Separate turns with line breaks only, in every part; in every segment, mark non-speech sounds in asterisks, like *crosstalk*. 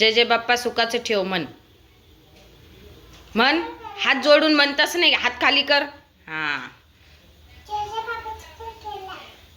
जय जय बाप्पा सुखाचं ठेव मन. मन हात जोडून म्हण तसं नाही हात खाली कर. हा.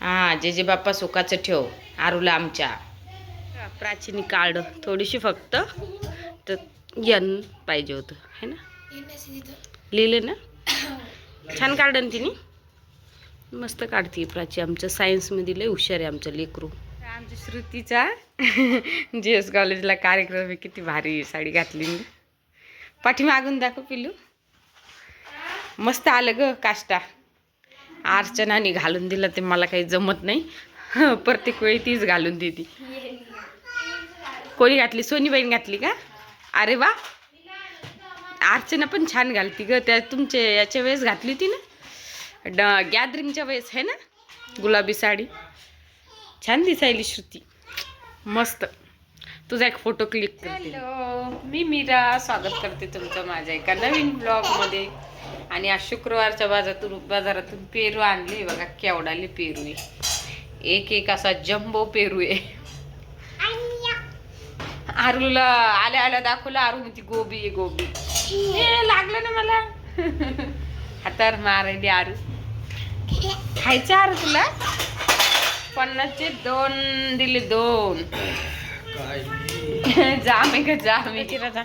हा जे जे बाप्पा सुखाचं ठेव आरूला आमच्या. प्राचीन कार्ड थोडीशी फक्त तर यन पाहिजे होतं है ना? लिहिले ना? छान काढ तिने. मस्त काढते प्राची आमच्या सायन्समध्ये लय हुशार आहे आमचं लेकरू. आमच्या श्रुतीचा. जी एस कॉलेजला कार्यक्रम आहे किती भारी साडी घातली ना पाठीमागून दाखव पिलू मस्त आलं ग काष्टा. अर्चनाने घालून दिलं ते मला काही जमत नाही. प्रत्येक वेळी तीच घालून देते. कोणी घातली? सोनीबाईन घातली का? अरे वा. अर्चना पण छान घालती ग. त्या तुमचे याच्या वेळेस घातली होती ना? ड गॅदरिंगच्या वेळेस आहे ना? गुलाबी साडी. छान दिसायली श्रुती. मस्त. तुझा एक फोटो क्लिक करते हॅलो मी मीरा. स्वागत करते तुमचं माझ्या एका नवीन ब्लॉगमध्ये आणि आज शुक्रवारच्या बाजारातून बाजारातून पेरू आणले. बघा केवडाले पेरू आहे. एक एक असा जम्बो पेरू आहे. आरूला आल्या आल्या दाखवलं. आरू म्हणजे गोबी आहे गोबी. लागलं ना मला. *laughs* हातावर मारायली आरू. खायचं आरू तुला? पन्नासचे दोन दिले दोन. *laughs* जाम आहे का जाम की? दादा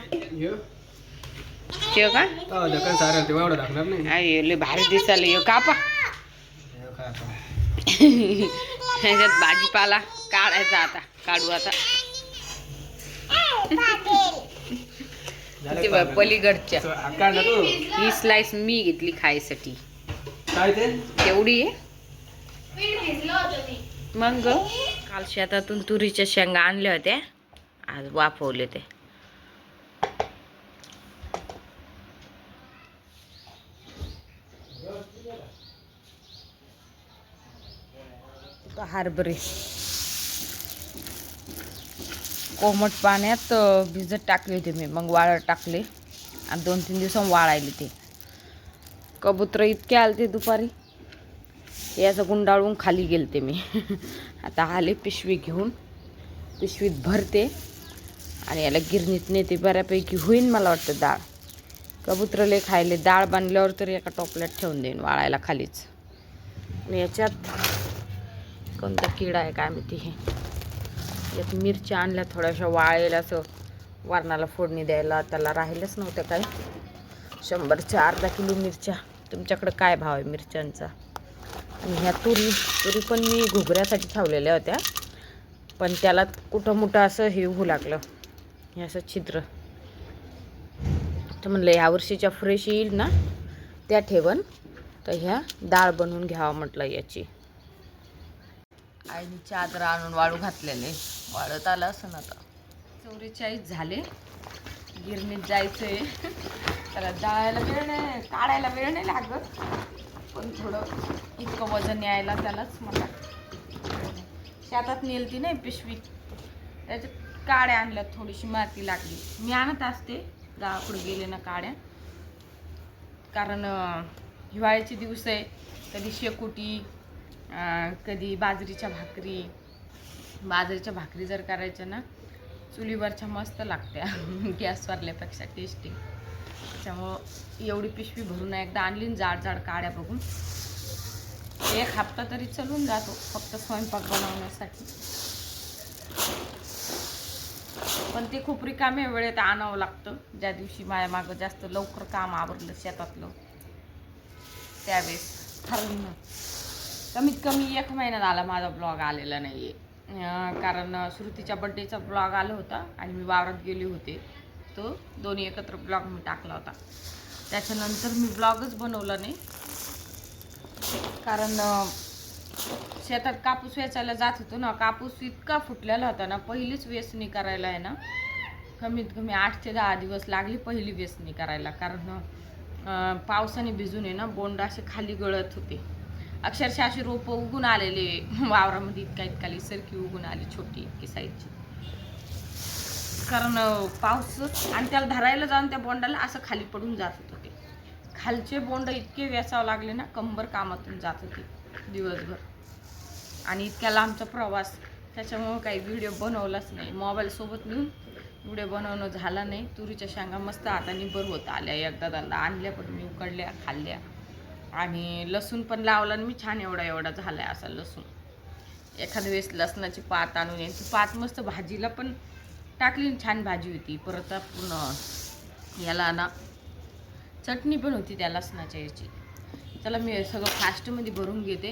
ठेव का
काय सारं ते एवढं लागणार नाही.
आई लय भारी दिसायला यो. कापा ह्याच्यात भाजीपाला काढायचा आता काढू आता. ते पलीकडच्या. ही स्लाइस मी घेतली खायसाठी.
काय ते?
तेवढी आहे? मग? काल शेतातून तुरीच्या शेंगा आणल्या होत्या. आज वाफवले ते. हारबरे कोमट पाण्यात भिजत टाकले होते मी. मग वाळत टाकले. आणि दोन तीन दिवसांनी वाळायले ते. कबुतर इतके आले ते दुपारी. हे असं गुंडाळून खाली गेलते मी. *laughs* आता आले पिशवी घेऊन. पिशवीत भरते. आणि याला गिरणीत नेते बऱ्यापैकी होईन मला वाटतं डाळ. कबुतरले खायले डाळ बांधल्यावर तरी एका टोपल्यात ठेवून देईन वाळायला खालीच. आणि याच्यात कोणता किडा आहे काय माहिती हे. यात मिरच्या आणल्या थोड्याशा वाळेला असं वारणाला फोडणी द्यायला. त्याला राहिलंच नव्हतं काय शंभरच्या अर्धा किलो मिरच्या. तुमच्याकडं काय भाव आहे मिरच्यांचा? आणि ह्या तुरी तुरी पण मी घुगऱ्यासाठी ठेवलेल्या होत्या. पण त्याला कुठं मोठं असं हे होऊ लागलं. हे असं छिद्र. तर म्हणलं ह्या वर्षीच्या फ्रेश येईल ना त्या ठेवन. तर ह्या डाळ बनवून घ्यावं म्हटलं याची. आईने चादर आणून वाळू घातलेले. वाळत आलं असं आता. चौवेचाळीस झाले. गिरणीत जायचंय. *laughs* त्याला जायला वेळ नाही काढायला वेळ नाही लागत. पण थोडं इतकं वजन यायला त्यालाच मला शेतात नेलती नाही पिशवी. त्याच्यात काड्या आणल्या थोडीशी माती लागली. मी आणत असते गावाकडे गेले ना काड्या. कारण हिवाळ्याचे दिवस आहे कधी शेकोटी कधी बाजरीच्या भाकरी. बाजरीच्या भाकरी जर करायच्या ना चुलीवरच्या मस्त लागत्या. *laughs* गॅसवरल्यापेक्षा टेस्टी. त्याच्यामुळं एवढी पिशवी भरून एकदा आणली जाड जाड काड्या बघून. एक हप्ता तरी चलून जातो फक्त स्वयंपाक बनवण्यासाठी. पण ते खूप रिकाम्या वेळेत आणावं लागतं. ज्या दिवशी माझ्या मागं जास्त लवकर काम आवरलं शेतातलं त्यावेळेस कारण कमीत कमी एक महिना झाला माझा ब्लॉग आलेला नाही आहे कारण श्रुतीच्या बड्डेचा ब्लॉग आला होता आणि मी वावरात गेले होते. तो दोन्ही एकत्र ब्लॉग मी टाकला होता. त्याच्यानंतर मी ब्लॉगच बनवला नाही. कारण शेतात कापूस वेचायला जात होतो ना कापूस इतका फुटलेला होता ना पहिलीच वेचणी करायला आहे ना कमीत कमी आठ ते दहा दिवस लागली पहिली वेचणी करायला. कारण पावसाने भिजून आहे ना बोंड असे खाली गळत होते. अक्षरशः अशी रोपं उगून आलेले. *laughs* वावरामध्ये इतका इतकाली सरकी उगून आली छोटी इतकी साईजची कारण पाऊस आणि त्याला धरायला जाऊन त्या बोंडाला असं खाली पडून जात होतं ते. खालचे बोंड इतके वेचावं लागले ना कंबर कामातून जात होते दिवसभर. आणि इतक्या लांबचा प्रवास त्याच्यामुळं काही व्हिडिओ बनवलाच नाही. मोबाईलसोबत घेऊन बनवणं झाला नाही. तुरीच्या शेंगा मस्त हाताने बर होत आल्या. एकदा दादा आणल्या पण मी उकडल्या खाल्ल्या. आणि लसूण पण लावला आणि मी छान एवढा एवढा झाला आहे असा लसूण. एखाद्या वेळेस लसणाची पात आणून येईल ती पात मस्त भाजीला पण टाकली छान भाजी होती. परत पुन्हा याला ना चटणी पण होती त्या लसणाच्या याची. त्याला मी सगळं फास्टमध्ये भरून घेते.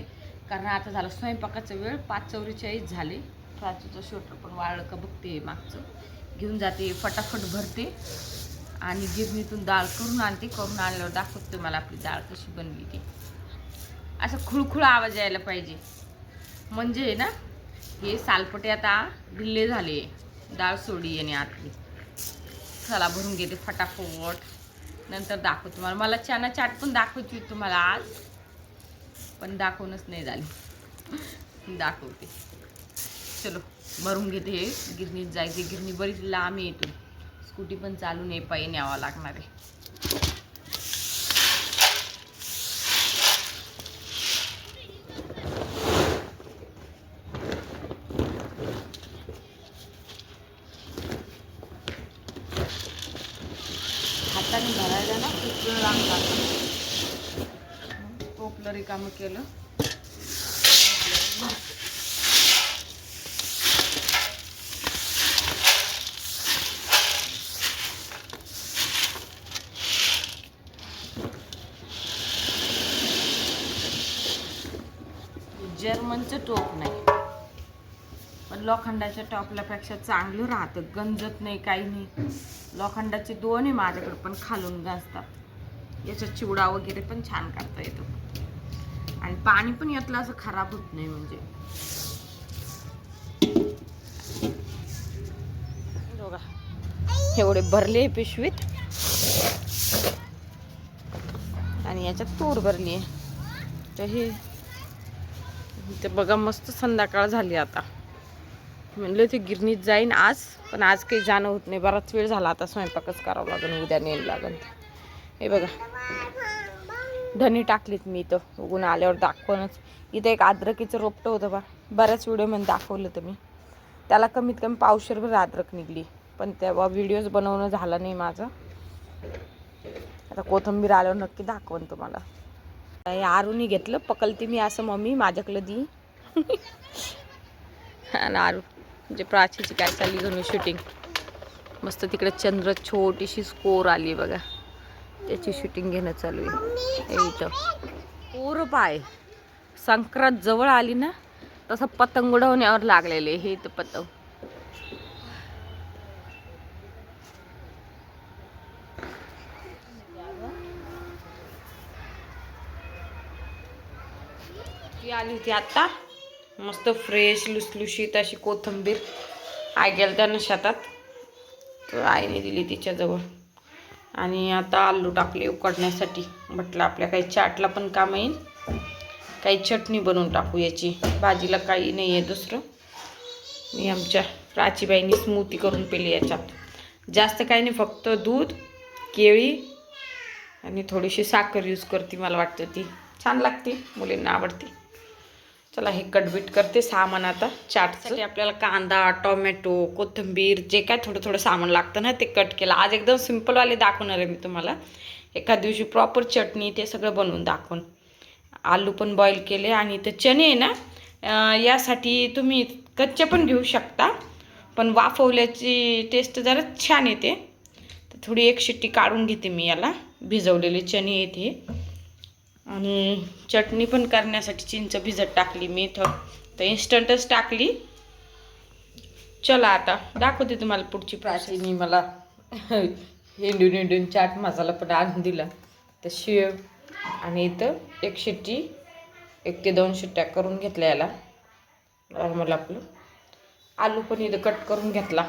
कारण आता झालं स्वयंपाकाचा वेळ पाच चौवेचाळीस झाले. प्राचूचं शोटर पण वाळलं का बघते मागचं. घेऊन जाते फटाफट भरते. आणि गिरणीतून डाळ करून आणते. करून आणल्यावर दाखवते मला आपली डाळ कशी बनली ती. असं खुळखुळ आवाज यायला पाहिजे. म्हणजे ना हे सालपटे आता ढिल्ले झाले. डाळ सोडी आणि आतली. चला भरून घेते फटाफट. नंतर दाखव तुम्हाला. मला चना चाट पण दाखवते तुम्हाला आज. पण दाखवूनच नाही झाली. दाखवते. चलो भरून घेते. हे गिरणीत जायचे. गिरणी बरीच लांब आहे इथून. स्कूटी पण चालून ये पायी न्यावं लागणार आहे हाताने भरायला ना खूप वेळ लागला टोपलं रिकामं केलं. जर्मनचं टोप नाही. पण लोखंडाच्या टॉपल्यापेक्षा चांगलं राहतं. गंजत नाही काही नाही. लोखंडाचे दोन आहे माझ्याकडे पण खालून गाजतात. याचा चिवडा वगैरे पण छान करता येतो. आणि पाणी पण यातलं असं खराब होत नाही म्हणजे. एवढे भरले पिशवीत. आणि याच्यात तूर भरली आहे. तर हे ते बघा मस्त संध्याकाळ झाली आता. म्हणलं ते गिरणीत जाईन आज पण आज काही जाणं होत नाही. बराच वेळ झाला आता स्वयंपाकच करावं लागेल उद्या नेल लागेल. हे बघा. धनी टाकलीत मी इथं. उगून आल्यावर दाखवूनच. इथं एक अद्रकीचं रोपटं होतं बा. बऱ्याच व्हिडिओमध्ये दाखवलं तर मी. त्याला कमीत कमी पावशेरभर अद्रक निघली. पण तेव्हा व्हिडिओज बनवणं झालं नाही माझं. आता कोथंबीर आल्यावर नक्की दाखवन तुम्हाला. हे आरूनी घेतलं. पकलते मी असं मम्मी माझ्याकडं दी. आणि आरू. म्हणजे प्राचीची काय चालली घेऊन शूटिंग मस्त तिकडे चंद्र छोटीशी स्कोर आली बघा. त्याची शूटिंग घेणं चालू आहे. हे इथं. पूर पाय. संक्रांत जवळ आली ना तसं पतंग उडवण्यावर लागलेले हे इथं पतंग. ती आली होती आता मस्त फ्रेश लुसलुशीत अशी कोथंबीर. आय गेल त्यानं शेतात. तर आईने दिली तिच्याजवळ. आणि आता आलू टाकले उकडण्यासाठी. म्हटलं आपल्या काही चाटला पण काम येईल. काही चटणी बनवून टाकू याची. भाजीला काही नाही आहे दुसरं. मी आमच्या प्राचीबाईंनी स्मूथी करून पेली याच्यात. जास्त काही नाही फक्त दूध केळी आणि थोडीशी साखर यूज करते मला वाटतं ती. छान लागते मुलींना आवडते. चला हे कटबीट करते सामान आता चाटसाठी आपल्याला कांदा टोमॅटो कोथिंबीर जे काय थोडं थोडं सामान लागतं ना ते कट केलं. आज एकदम सिम्पलवाले दाखवणार आहे मी तुम्हाला. एका दिवशी प्रॉपर चटणी ते सगळं बनवून दाखवून. आलू पण बॉईल केले आणि ते चणे आहे ना यासाठी तुम्ही कच्चे पण घेऊ शकता पण वाफवल्याची टेस्ट जरा छान येते. तर थोडी एक शिट्टी काढून घेते मी याला. भिजवलेले चणे येते आणि चटणी पण करण्यासाठी चिंच भिजत टाकली मी इथं तर इन्स्टंटच टाकली. चला आता दाखवते तुम्हाला पुढची प्राचीनी मला हिंडून हिंडून चाट मसाला पण आणून दिला. तर शेव आणि इथं एक शिट्टी एक ते दोन शिट्ट्या करून घेतल्या याला. नॉर्मल आपलं. आलू पण इथं कट करून घेतला.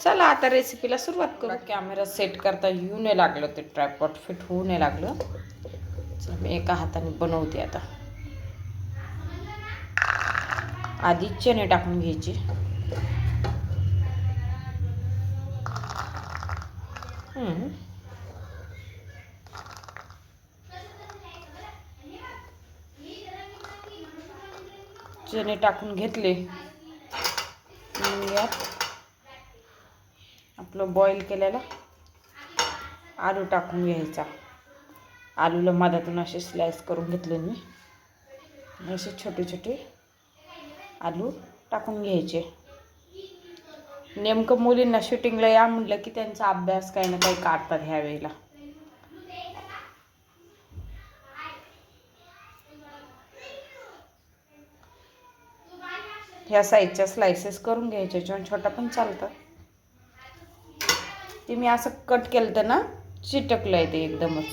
चला आता रेसिपीला सुरुवात करू. कॅमेरा सेट करता येऊ नाही लागलं ते ट्रायपॉट फिट होऊ नाही लागलं. मी एका हाताने बनवते आता. आधी चणे टाकून घ्यायचे. चणे टाकून घेतले. यात आपलं बॉईल केलेलं आलू टाकून घ्यायचा. आलूला मधातून असे स्लाइस करून घेतले मी. असे छोटे छोटे आलू टाकून घ्यायचे. नेमकं मुलींना शूटिंगला या म्हटलं की त्यांचा अभ्यास काही ना काही काढतात ह्या वेळेला. ह्या साईजच्या स्लायसेस करून घ्यायच्या किंवा छोटा पण चालतं. ते मी असं कट केलं तर ना चिटकलं आहे ते एकदमच.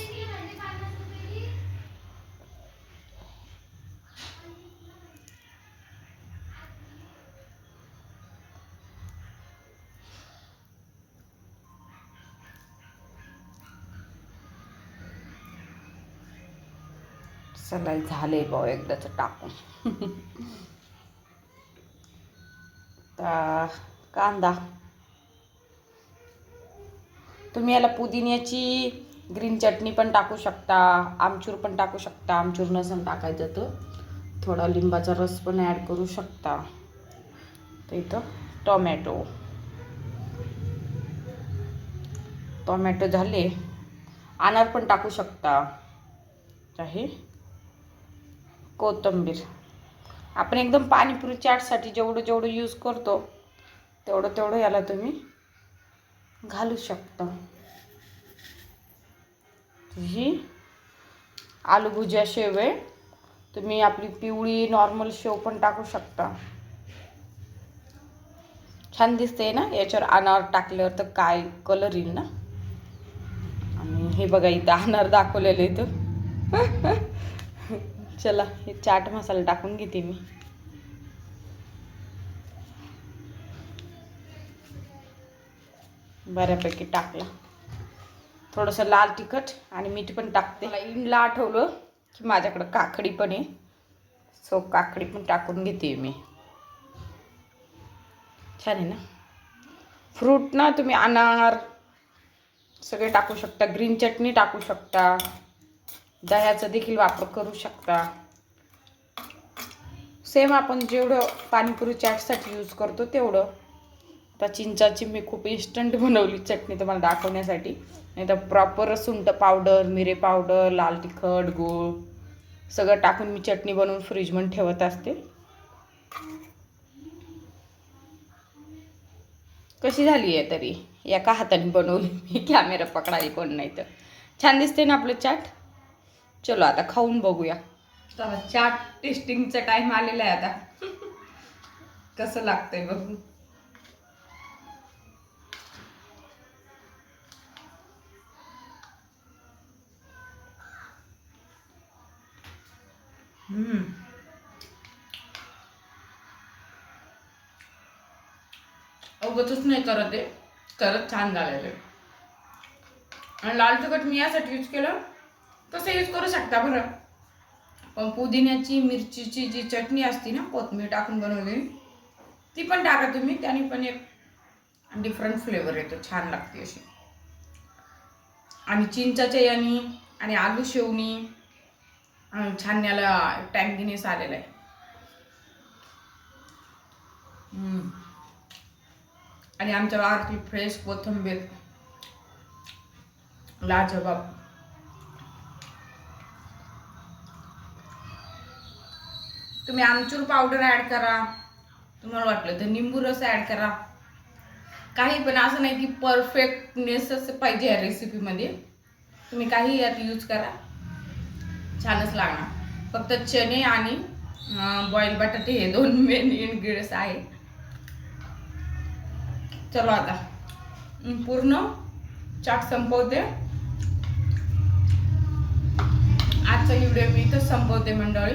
चला झाले भाऊ एकदाच टाकून. कांदा. तुम्ही याला पुदिन्याची ग्रीन चटणी पण टाकू शकता आमचूर पण टाकू शकता आमचूर नसून टाकायचं तर. थोडा लिंबाचा रस पण ॲड करू शकता. तर इथं टोमॅटो. टोमॅटो झाले. अनार पण टाकू शकता. आहे कोथिंबीर. आपण एकदम पाणीपुरी चाटसाठी जेवढं जेवढं यूज करतो तेवढं तेवढं याला तुम्ही घालू शकता. ही आलूभुज्या शेव आहे तुम्ही आपली पिवळी नॉर्मल शेव पण टाकू शकता. छान दिसते ना? याच्यावर अनार टाकल्यावर तर काय कलर येईल ना? आणि हे बघा इथं अनार दाखवलेलं आहे इथं. *laughs* चला हे चाट मसाला टाकून घेते मी. बऱ्यापैकी टाकला. थोडंसं लाल तिखट आणि मीठ पण टाकते. मला इंडला आठवलं की माझ्याकडं काकडी पण आहे. सो काकडी पण टाकून घेते मी. छान आहे ना? फ्रूट ना तुम्ही अनार सगळे टाकू शकता ग्रीन चटणी टाकू शकता. दह्याचा देखील वापर करू शकता. सेम आपण जेवढं पाणीपुरी चाटसाठी यूज करतो तेवढं. आता चिंचाची मी खूप इन्स्टंट बनवली चटणी तुम्हाला दाखवण्यासाठी. नाही तर प्रॉपर सुंट पावडर मिरे पावडर लाल तिखट गूळ सगळं टाकून मी चटणी बनवून फ्रीजमध्ये ठेवत असते. कशी झाली आहे तरी? एका हाताने बनवली मी *laughs* कॅमेरा पकडायला कोण नाही तर. छान दिसते ना आपलं चाट चलो आता खाऊन बघूया. चला चाट टेस्टिंगचा टाइम आलेला आहे आता. कसं लागतंय बघू. अवगतच नाही करत आहे. करत छान झालेलं आहे. आणि लाल तिखट मी यासाठी यूज केलं. तसं यूज करू शकता बरं. पण पुदिन्याची मिरचीची जी चटणी असते ना कोथमीर टाकून बनवलेली ती पण टाका तुम्ही त्याने पण एक डिफरंट फ्लेवर येतो छान लागते अशी. आणि चिंचाच्या यानी आणि आलू शेवणी छानण्याला छान याला टँगिनेस आलेला आहे. आणि आमच्या गावातली फ्रेश कोथिंबीर लाजबाब. तुम्ही आमचूर पावडर ॲड करा. तुम्हाला वाटलं तर निंबू रस ॲड करा. काही पण असं नाही की परफेक्टनेसच पाहिजे या रेसिपीमध्ये तुम्ही काही यात यूज करा. छानच लागणार. फक्त चणे आणि बॉईल बटाटे हे दोन मेन इन्ग्रेडियंट्स आहे चलो आता. पूर्ण चाट संपवते. आजचा व्हिडिओ मी इथं संपवते मंडळी.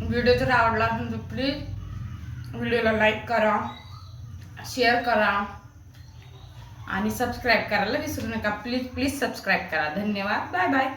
व्हिडिओ जर आवडला असेल तर प्लीज व्हिडिओला लाईक करा शेअर करा आणि सबस्क्राईब करायला विसरू नका. प्लीज प्लीज सबस्क्राईब करा. धन्यवाद. Bye bye